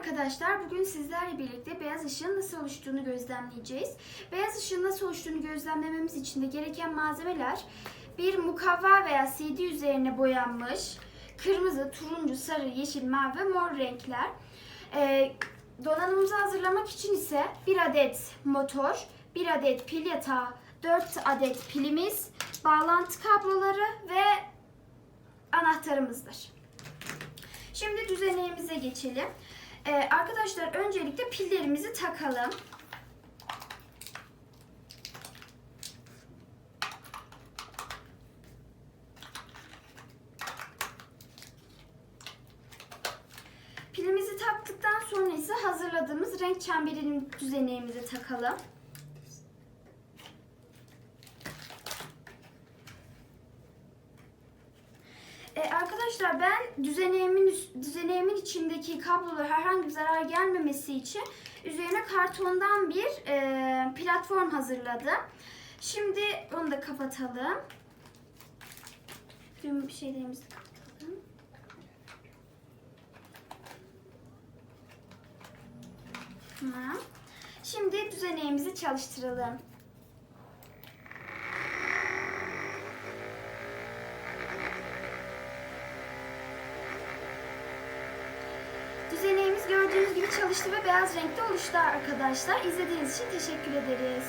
arkadaşlar. Bugün sizlerle birlikte beyaz ışığın nasıl oluştuğunu gözlemleyeceğiz. Beyaz ışığın nasıl oluştuğunu gözlemlememiz için de gereken malzemeler bir mukavva veya CD üzerine boyanmış kırmızı, turuncu, sarı, yeşil, mavi ve mor renkler. Ee, donanımımızı hazırlamak için ise bir adet motor, bir adet pil yatağı, 4 adet pilimiz, bağlantı kabloları ve anahtarımızdır. Şimdi düzeneğimize geçelim. Ee, arkadaşlar öncelikle pillerimizi takalım. Pilimizi taktıktan sonra ise hazırladığımız renk çemberinin düzeneğimizi takalım. Ee, arkadaşlar ben düzeneğimin düzeneğimin içindeki kablolara herhangi bir zarar gelmemesi için üzerine kartondan bir e, platform hazırladım. Şimdi onu da kapatalım. Tüm şeylerimizi kapatalım. Tamam. Şimdi düzeneğimizi çalıştıralım. Düzeneğimiz gördüğünüz gibi çalıştı ve beyaz renkte oluştu arkadaşlar. İzlediğiniz için teşekkür ederiz.